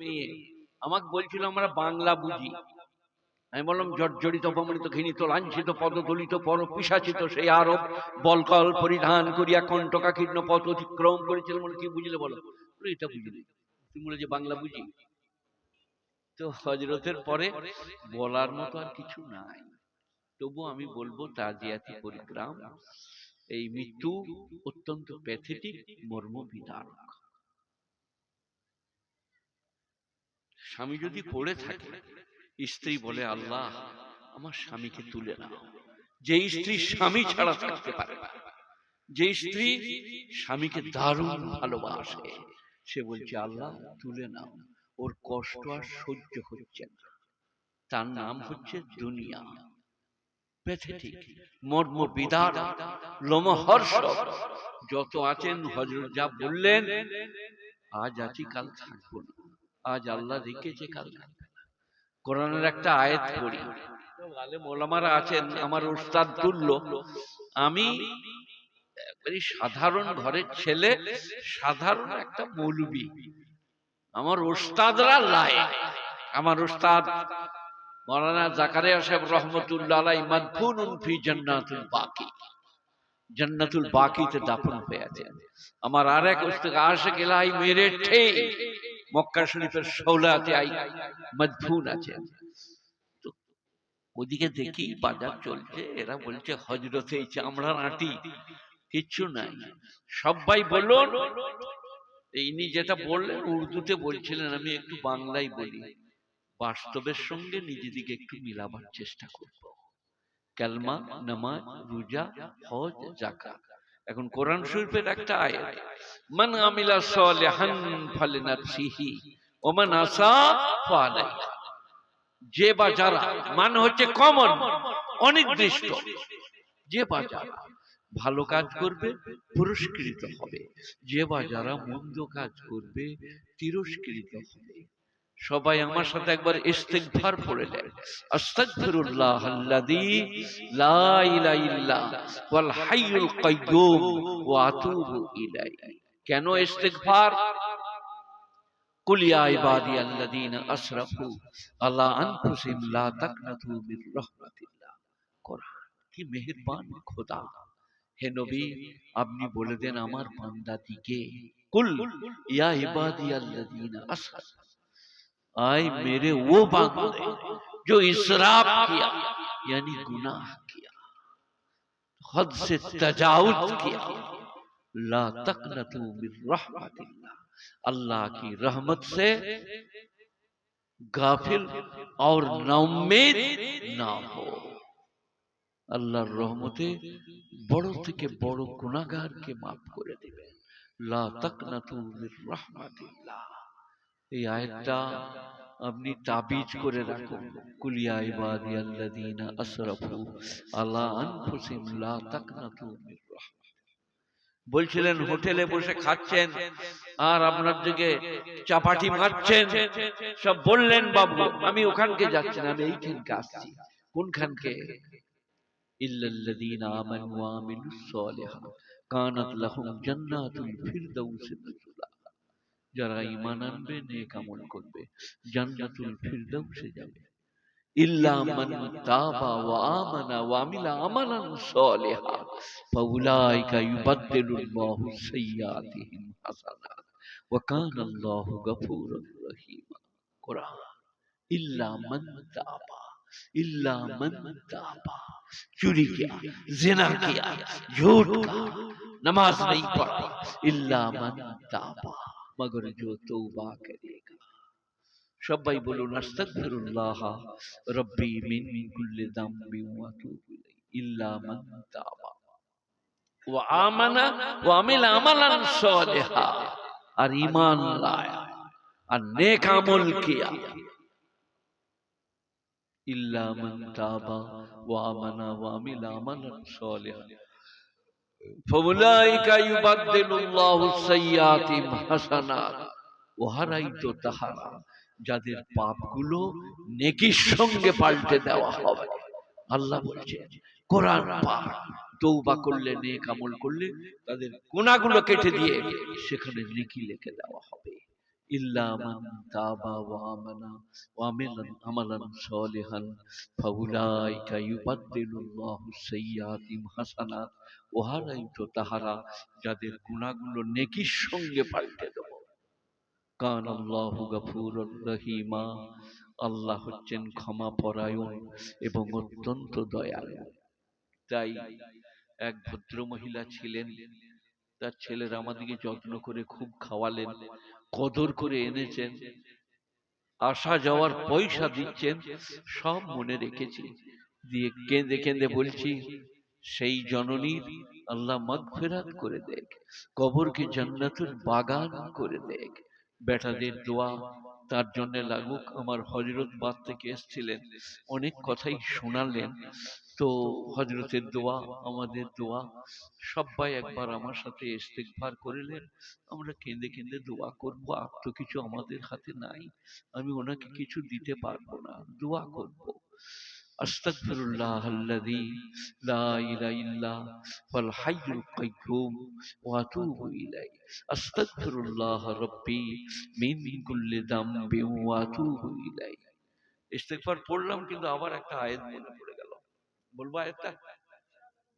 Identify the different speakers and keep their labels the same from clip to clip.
Speaker 1: মেয়ে। আমাকে বলছিল, আমরা বাংলা বুঝি। আমি বললাম, জর্জরিত, অপমানিত, ঘৃণিত, লাঞ্ছিত, পদদলিত পর পিসাচিত সেই আরব বলকল, পরিধান করিয়া কণ্টকাকীর্ণ পথ অতিক্রম করেছিল বলে কি বুঝলে বলো? এটা বুঝলি তুমি বলে যে বাংলা বুঝি? তো হজরতের পরে বলার মতো আর কিছু নাই। তবু আমি বলব, তাজিয়াতি পরিগ্রাম, এই মৃত্যু অত্যন্ত প্যাথেটিক স্বামী যদি পড়ে থাকে স্ত্রী বলে আল্লাহ আমার স্বামীকে তুলে নাও। যে স্ত্রী স্বামী ছাড়া থাকতে পারে না যে স্ত্রী স্বামীকে দারুণ ভালোবাসে সে বলছে আল্লাহ তুলে নাও। ওর কষ্ট আর সহ্য হচ্ছে না। তার নাম হচ্ছে দুনিয়া। প্যাথেটিক মর্ম বিদার লোমহর্ষ যত আছেন হজরত যা বললেন আজ আছি কাল থাকব না। আজ আল্লাহ রেখেছে কাল কোরআনের একটা আয়াত পড়ি। মোলামারা আছেন আমার উস্তাদ তুল্য। আমি সাধারণ ঘরের ছেলে সাধারণ একটা মৌলবি। আমার ওস্তাদরা লাই আমার ওস্তাদ মৌলানা জাকারিয়া সাহেব রহমতুল্লাহ আলাই মাদফুনুন ফি জান্নাতুল বাকি। জান্নাতুল বাকিতে দাফন হয়ে আছেন আমার আর এক উস্তাদ আশেক ইলাহি মেরে ঠে মক্কা শরীফের সৌলাতে আই মদফুন আছেন তো ওদিকে দেখি বাজার চলছে, এরা বলছে হজরতে এই চামড়ার আটি, কিচ্ছু নাই। সবাই বলুন ইনি যেটা বললেন, উর্দুতে বলছিলেন, আমি একটু বাংলায় বলি। বাস্তবের সঙ্গে নিজেদিকে একটু মিলাবার চেষ্টা করব। কালমা, নামাজ, রোজা, হজ জাকাত এখন কোরআন শরীফের একটা আয়াত মান আমিলা সালিহান ফালিনাফসিহি ওয়া মান আসা ফালাইহা যে বা যারা মানে হচ্ছে কমন অনির্দিষ্ট। যে বা যারা ভালো কাজ করবে পুরস্কৃত হবে। যে বা যারা মন্দ কাজ করবে তিরস্কৃত হবে। সবাই আমার সাথে একবার ইস্তেগফার পড়ে নেন আস্তাগফিরুল্লাহ আল্লাযী লা ইলাহা ইল্লা ওয়াল হাইয়ুল কাইয়্যুম ওয়া আতুবু ইলাইহি। কেন ইস্তেগফার? কুল ইয়া ইবাদি আল্লাযীনা আসরাফু আলা আনফুসিহিম লা তাকনাতু মির রাহমাতিল্লাহ। কোরআন, কি মেহেরবান খোদা। হে নবী, আপনি বলে দেন আমার বান্দাদিকে কুল ইয়া ইবাদি আল্লাযীনা আসরাফু आए मेरे वो बांदे जो इसराफ किया यानी गुनाह किया हद से तजाउज किया ला तकनतु मिर रहमतिल्लाह अल्लाह की रहमत से गाफिल और नौमेद ना हो আল্লাহর রহমতে বড় থেকে বড় গুনাহগারকে মাফ করে দিবেন লা তাকনাতু মির রাহমাতিল্লাহ এই আয়াতটা আপনি তাবিজ করে রাখুন। কুলিয়া ইবাদি আল্লাযীনা আসরাফু আলা আনফুসিহিম লা তাকনাতু মির বলছিলেন, হোটেলে বসে খাচ্ছেন আর আপনার দিকে চাপাটি মারছেন। সব বললেন, বাবু, আমি ওখানকে যাচ্ছি না, আমি এইখানকে আসছি। কোনখানকে? ইল্লাল্লাযীনা আমানু ওয়া আমিলুস সালিহাত। কানাত লাহুম জান্নাতুল ফিরদাউসি যারা ঈমান আনবে নেক আমল করবে জান্নাতুল ফিরদাউসে যাবে ইল্লা মান তাবা ওয়া আমানা ওয়া আমিলা আমালান সালিহা ফাউলাইকা ইউবাদদিলুল্লাহু সাইয়্যাতিহিম হাসানাত ওয়া কানা আল্লাহু গফুরুর রহিমা কোরআন ইল্লা মান তাবা इल्ला मन ताबा चोरी किया जिना किया झूठ कहा नमाज नहीं पढ़ा इल्ला मन ताबा मगर जो तौबा करेगा। সবাই বলুন আস্তাগফিরুল্লাহ রব্বি মিন কুল্লি যামবি ওয়া তুবু ইল্লা মান তাবা ওয়া আমানা ওয়া আমিল আমালান সালিহা আর ঈমান লায়া আর নেক আমল কিয়া ইল্লা মান তাবা ওয়া আমানা ওয়া আমিল আমালান সালিহা فأولئك يبدل الله السيئات حسنات ওহারাই তো তাহারা যাদের পাপগুলো নেকির সঙ্গে পাল্টে দেওয়া হবে আল্লাহ বলছে কোরআন পাক তৌবা করলে নেক আমল করলে তাদের গুনাহগুলো কেটে দিয়ে সেখানে নেকি লিখে দেওয়া হবে إلا من تاب وآمن وعمل عملا صالحا فأولئك يبدل الله السيئات حسنات ওহারাই তো তাহারা যাদের গুণাগুলো নেকির সঙ্গে পাল্টে দেব কান আল্লাহ গফুর রহিমা আল্লাহ হচ্ছেন ক্ষমা পরায়ণ এবং অত্যন্ত দয়ালু তাই এক ভদ্র মহিলা ছিলেন তার ছেলেরা আমাদেরকে যত্ন করে খুব খাওয়ালেন কদর করে এনেছেন। আসা যাওয়ার পয়সা দিচ্ছেন, সব মনে রেখেছি। দিয়ে কেঁদে কেঁদে বলছি, সেই জননীর আল্লাহ মাগফিরাত করে দেখ, কবরকে জান্নাতুল বাগান করে দেখ। বেটাদের দোয়া তার জন্য লাগুক, আমার হজরত বাদ থেকে এসছিলেন। অনেক কথাই শোনালেন তো হজরতের দোয়া আমাদের দোয়া সবাই একবার আমার সাথে ইস্তেকবার করিলেন আমরা কেঁদে কেঁদে দোয়া করব আর তো কিছু আমাদের হাতে নাই আমি ওনাকে কিছু দিতে পারব না দোয়া করব। আস্তাগফিরুল্লাহ আল্লাযী লা ইলাহা ইল্লা হুয়াল হাইয়ুল কাইয়্যুম ওয়া আতুবু ইলাইহি। আস্তাগফিরুল্লাহ রাব্বি মিন কুল্লি যামবি ওয়া আতুবু ইলাইহি। ইস্তেগফার পড়লাম কিন্তু আবার একটা আয়াত মনে পড়ে বলবো আয়াতটা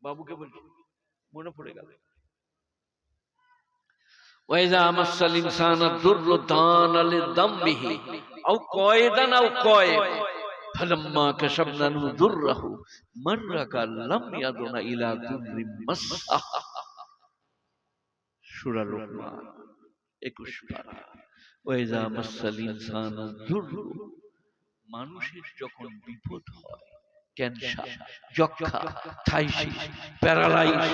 Speaker 1: বাবুকে বলছি মনে পড়ে গেল وإذا مس الإنسان الضر دان لذنبه أو قائدا أو قائما فلما كشفنا عنه ضره مر كأن لم يدن إلى ضر مسه সূরা লোকমান 21 পারা ওয়াইজা মাসাল ইনসান যুররু মানুষের যখন বিপদ হয় ক্যান্সার যক্ষা থাইসিস প্যারালাইজ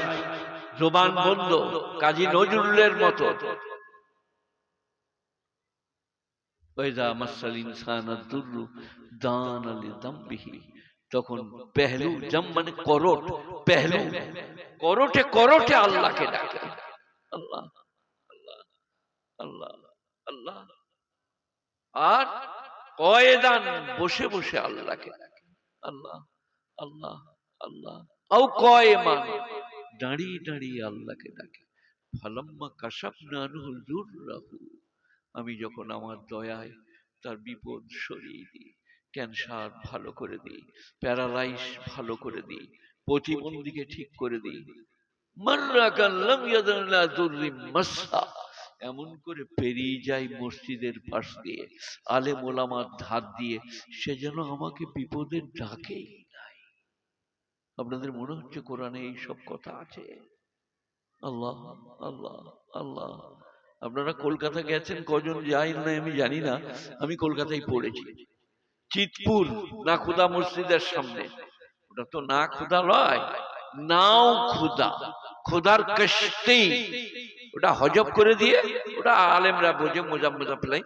Speaker 1: জবান বন্ধ কাজী নজরুলের মতো। তখন পেহলু জম মানে করট পেহলু করটে করটে আল্লাহকে ডাকে। আল্লাহ আল্লাহ আল্লাহ আল্লাহ। আর কয়েদান বসে বসে আল্লাহকে ডাকে। আল্লাহ আল্লাহ আল্লাহ। আও কয়েমান দাঁড়িয়ে দাঁড়িয়ে আল্লাহকে ডাকে। ফালাম্মা কাশাফ নানুল রাহু আমি যখন আমার দয়ায় তার বিপদ সরিয়ে দিই ক্যান্সার ভালো করে দিই প্যারালাইস ভালো করে দিই প্রতিবন্ধীকে ঠিক করে দিই। মাররা কাল্লাম ইয়াদাল্লা দুর্রি মাসা এমন করে পেরিয়ে যায় মসজিদের পাশ দিয়ে। আলে মোলামার ধার দিয়ে, সে যেন আমাকে বিপদের ডাকেই নাই। আপনাদের মনে হচ্ছে কোরআনে এই সব কথা আছে? আল্লাহ আল্লাহ আল্লাহ। আপনারা কলকাতা গেছেন কজন? যাই না, আমি জানি না। আমি কলকাতায় পড়েছি। চিতপুর না খুদা মসজিদের সামনে। ওটা তো না খুদা লয় নাও খুদা খোদার কষ্টি। ওটা হজব করে দিয়ে, ওটা আলেমরা বোঝে মোজা মোজা ফেলাই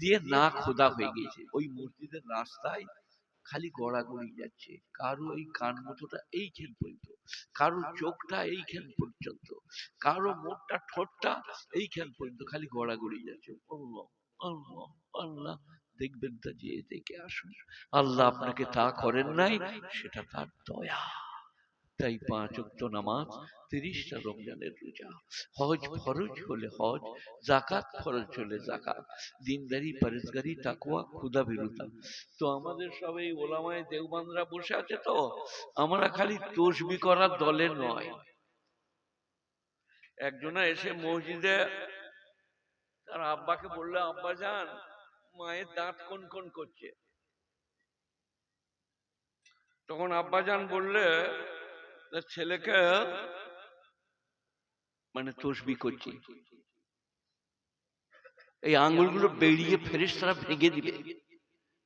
Speaker 1: দিয়ে না খোদা হয়ে গেছে ওই মসজিদের রাস্তায় খালি গড়াগড়ি যাচ্ছে। কারও এই কান মতোটা এইখান পর্যন্ত, কারও চোখটা এইখান পর্যন্ত, কারও মুখটা, ঠোঁটটা এইখান পর্যন্ত খালি গড়া গড়াগড়ি যাচ্ছে। আল্লাহ দেখবেন তা যে দেখে আসুন। আল্লাহ আপনাকে তা করেন নাই, সেটা তার দয়া। তাই পাঁচ অক্ত নামাজ তিরিশটা রমজানের রোজা। হজ ফরজ হলে হজ জাকাত ফরজ হলে জাকাত দিনদারি, পরেজগারি তাকুয়া ক্ষুদা বিরুতা তো আমাদের সব এই ওলামায় দেওবানরা বসে আছে তো? আমরা খালি তসবি করার দলে নয়। একজনা এসে মসজিদে, তার আব্বাকে বললে, আব্বা যান, মায়ের দাঁত কোন কোন করছে? তখন আব্বাজান বললে তার ছেলেকে মানে তসবি করছি। এই আঙ্গুলগুলো বেরিয়ে ফেরিস তারা ভেঙে দিবে।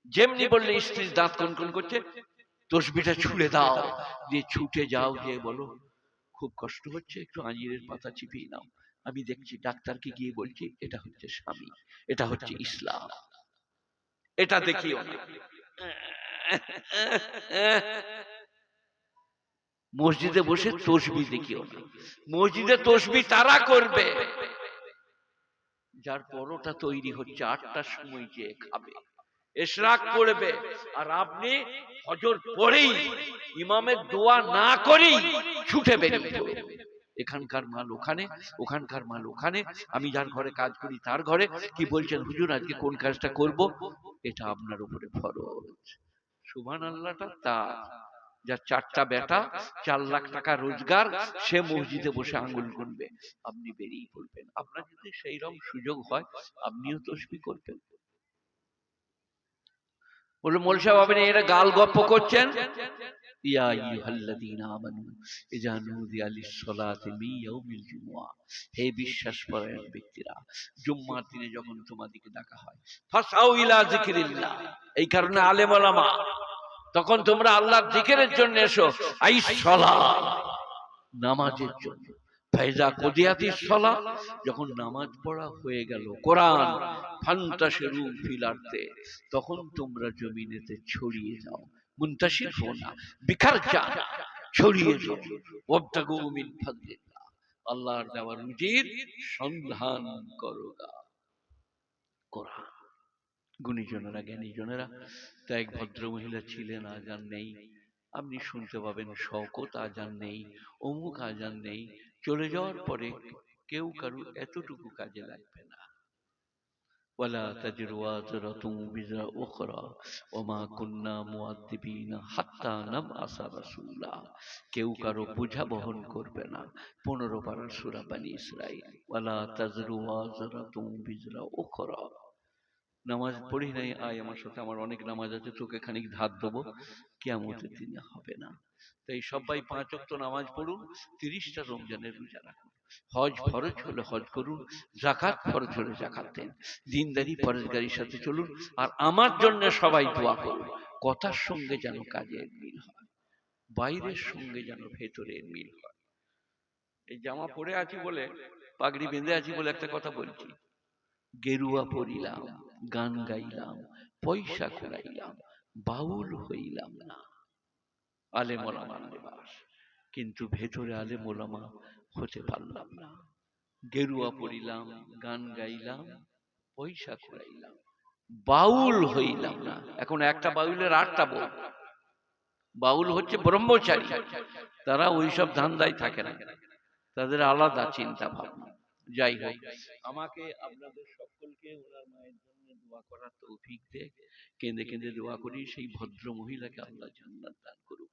Speaker 1: যেমনি বললে স্ত্রীর দাঁত কোন কোন করছে, তসবিটা ছুড়ে দাও, দিয়ে ছুটে যাও যে বলো, খুব কষ্ট হচ্ছে, একটু আঞ্জিরের পাতা চিপিয়ে নাও। আমি দেখছি ডাক্তারকে গিয়ে বলছি, এটা হচ্ছে স্বামী, এটা হচ্ছে ইসলাম। এটা দেখিও মসজিদে বসে তসবি দেখিও। না মসজিদে তসবি তারা করবে। যার পরোটা তৈরি হচ্ছে আটটার সময় যে খাবে এশরাক করবে। আর আপনি হজর পড়েই ইমামের দোয়া না করেই ছুটে বেরিয়ে পড়বে এখানকার মাল ওখানে ওখানকার মাল ওখানে। আমি যার ঘরে কাজ করি তার ঘরে। কি বলছেন হুজুর আজকে কোন কাজটা করব? এটা আপনার উপরে ফরজ। সুবহান আল্লাহটা তার। যার চারটা বেটা চার লাখ টাকা রোজগার, সে মসজিদে বসে আঙ্গুল গুনবে। আপনি বেরিয়ে পড়বেন। আপনার যদি সেই রকম সুযোগ হয়, আপনিও তসবি করবেন। মোল সাহেব, আপনি এটা গাল গপ্প করছেন? এই কারণে আলেম তখন তোমরা আল্লাহর জিকিরের জন্য এসো। আই সালাত নামাজের জন্য। ফাইজা কদিয়াতিস সালাত যখন নামাজ পড়া হয়ে গেল কোরআন তখন তোমরা জমিনেতে ছড়িয়ে যাও। যা ছড়িয়ে যাও। ওয়াবতাগু মিন আল্লাহর দেওয়া সন্ধান করো গা। কোরআন। গুণীজনেরা, জ্ঞানীজনেরা তো এক ভদ্র মহিলা ছিলেন আজান নেই। আপনি শুনতে পাবেন শওকত আজান নেই। অমুক আজান নেই। চলে যাওয়ার পরে কেউ কারু এতটুকু কাজে লাগবে না। কেউ কারও বোঝা বহন করবে না। পনেরো পারার সূরা বানি ইসরাঈল। ওয়ালা তাজরু ওয়াজরাতুম বিজরা উখরা। নামাজ পড়ি নাই আয় আমার সাথে আমার অনেক নামাজ আছে তোকে খানিক ধার দেবো কেয়ামতের দিনে হবে না। তাই সবাই পাঁচ অক্ত নামাজ পড়ুন তিরিশটা রমজানের রোজা রাখুন। হজ ফরজ হলে হজ করুন জাকাত ফরজ হলে জাকাত দেন। দিনদারি পরেশগারির সাথে চলুন আর আমার জন্য সবাই দোয়া করুন কথার সঙ্গে যেন কাজের মিল হয় বাইরের সঙ্গে যেন ভেতরের মিল হয়। এই জামা পরে আছি বলে পাগড়ি বেঁধে আছি বলে একটা কথা বলছি গেরুয়া পরিলাম গান গাইলাম পয়সা কুড়াইলাম বাউল হইলাম না। আলে মোলামার লেবাস কিন্তু ভেতরে আলে মোলামা হতে পারলাম না। গেরুয়া পড়িলাম গান গাইলাম পয়সা কুড়াইলাম বাউল হইলাম না। এখন একটা বাউলের আটটা বউ। বাউল হচ্ছে ব্রহ্মচারী। তারা ওইসব ধান্দায় থাকে না। তাদের আলাদা চিন্তা ভাবনা। যাই হোক। আমাকে আপনাদের সকলকে ওনার মায়ের জন্য দোয়া করার তৌফিক দে। কেঁদে কেঁদে দোয়া করি সেই ভদ্র মহিলাকে আল্লাহ জান্নাত দান করুক।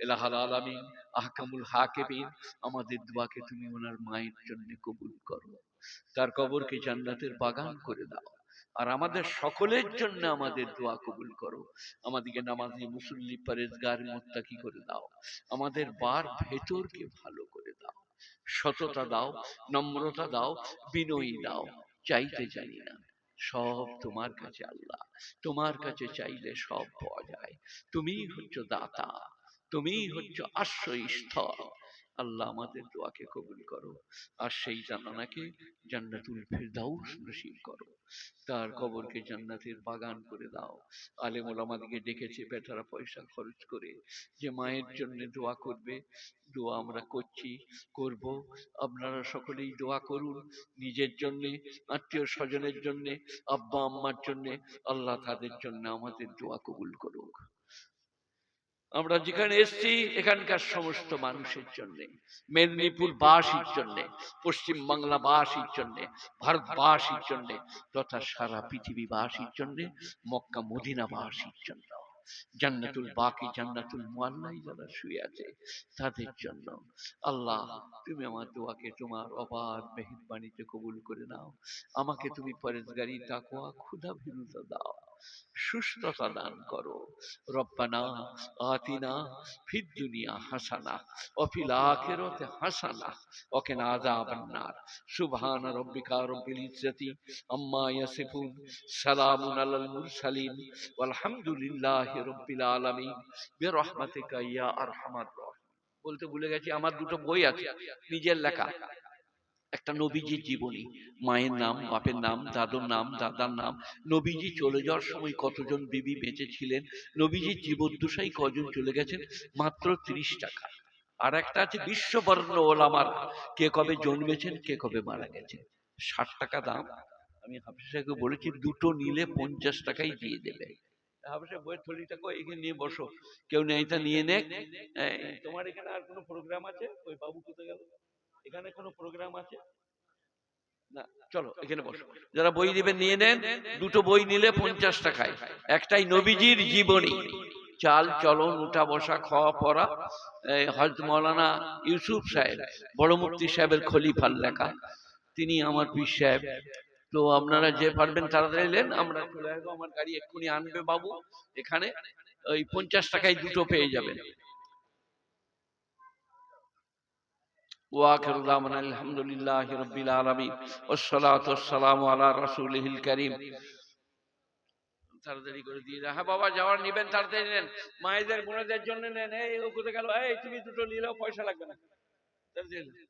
Speaker 1: এলাহাল আলামিন, আহকামুল হাকিমিন, আমাদের দোয়াকে তুমি ওনার মায়ের জন্য কবুল করো। তার কবরকে জান্নাতের বাগান করে দাও। আর আমাদের সকলের জন্য আমাদের দোয়া কবুল করো। আমাদেরকে নামাজি মুসল্লি পরেজগার করে দাও। আমাদের বার ভেতরকে ভালো করে দাও। সততা দাও, নম্রতা দাও, বিনয়ী দাও, চাইতে জানি না। সব তোমার কাছে আল্লাহ। তোমার কাছে চাইলে সব পাওয়া যায়। তুমিই হচ্ছ দাতা। তুমিই হচ্ছ আশ্রয় স্থল আল্লাহ আমাদের দোয়াকে কবুল করো। আর সেই জানানাকে জান্নাতুল ফিরদাউস নসিব করো। তার কবরকে জান্নাতের বাগান করে দাও। আলেম ওলামাদিকে ডেকেছে বেটারা পয়সা খরচ করে। যে মায়ের জন্য দোয়া করবে দোয়া আমরা করছি করব। আপনারা সকলেই দোয়া করুন। নিজের জন্যে আত্মীয় স্বজনের জন্যে আব্বা আম্মার জন্যে আল্লাহ তাদের জন্য আমাদের দোয়া কবুল করুক। আমরা যেখানে এসেছি এখানকার সমস্ত মানুষের জন্য মেদিনীপুর বাসীর জন্য পশ্চিম বাংলা বাসীর জন্য ভারতবাসীর জন্য তথা সারা পৃথিবী বাসীর জন্য মক্কা মদিনা বাসীর জন্য জান্নাতুল বাকি জান্নাতুল মুআল্লাই যারা শুয়ে আছে তাদের জন্য। আল্লাহ তুমি আমার দোয়াকে তোমার অপার মেহেরবানিতে কবুল করে নাও। আমাকে তুমি পরেজগারি তাকওয়া ক্ষুধা ভীরুতা দাও। সুস্থতা দান করো। রব্বানা, আতিনা ফিদ দুনিয়া হাসানা, অফিল আখিরাতে হাসানা ওকিনা আযাবান নার। সুবহান রব্বিকা রব্বিল ইজ্জাতি আম্মা ইয়াসিফুন, সালামুন আলাল মুরসালিন, ওয়ালহামদুলিল্লাহি রব্বিল আলামিন। বিরহমাতিকা ইয়া আরহামার রাহিম। বলতে ভুলে গেছি, আমার দুটো বই আছে, নিজের লেখা। একটা নবীজির জীবনী মায়ের নাম বাপের নাম দাদুর নাম দাদার নাম নবীজি চলে যাওয়ার সময় কতজন বিবি বেঁচে ছিলেন নবীজির জীবদ্দশাই কজন চলে গেছেন? মাত্র তিরিশ টাকা। আর একটা আছে বিশ্ববর্ণ ওলামার কে কবে জন্মেছেন কে কবে মারা গেছেন? ষাট টাকা দাম। আমি হাফিজ সাহেবকে বলেছি দুটো নিলে পঞ্চাশ টাকাই দিয়ে দেবে। হাফিজ সাহেব বইয়ের থলিটা কই এখানে নিয়ে বসো। কেউ নেই তা নিয়ে নে তোমার এখানে আর কোনো প্রোগ্রাম আছে? ওই বাবু কোথায় গেল? এখানে কোনো প্রোগ্রাম আছে? না চলো এখানে বসো। যারা বই দিবেন নিয়ে নেন। দুটো বই নিলে পঞ্চাশ টাকায় একটাই নবীজির জীবনী। চাল চলন উঠা বসা খাওয়া পড়া। হজরত মৌলানা ইউসুফ সাহেব বড় মুফতি সাহেবের খলিফার লেখা। তিনি আমার পীর সাহেব। তো আপনারা যে পারবেন তাড়াতাড়ি এলেন আমরা চলে আসব। আমার গাড়ি এক্ষুনি আনবে বাবু। এখানে ওই পঞ্চাশ টাকায় দুটো পেয়ে যাবেন। واخر دعوانا الحمد لله رب العالمين والصلاه والسلام على رسوله الكريم তাড়াতাড়ি করে দিয়ে দাও। হ্যাঁ বাবা যাওয়ার নিবেন তাড়াতাড়ি নেন মায়েদের বোনেদের জন্য নেন এই ও কোথায় গেল এই তুমি দুটো নিলেও পয়সা লাগবে না তাড়াতাড়ি নেন।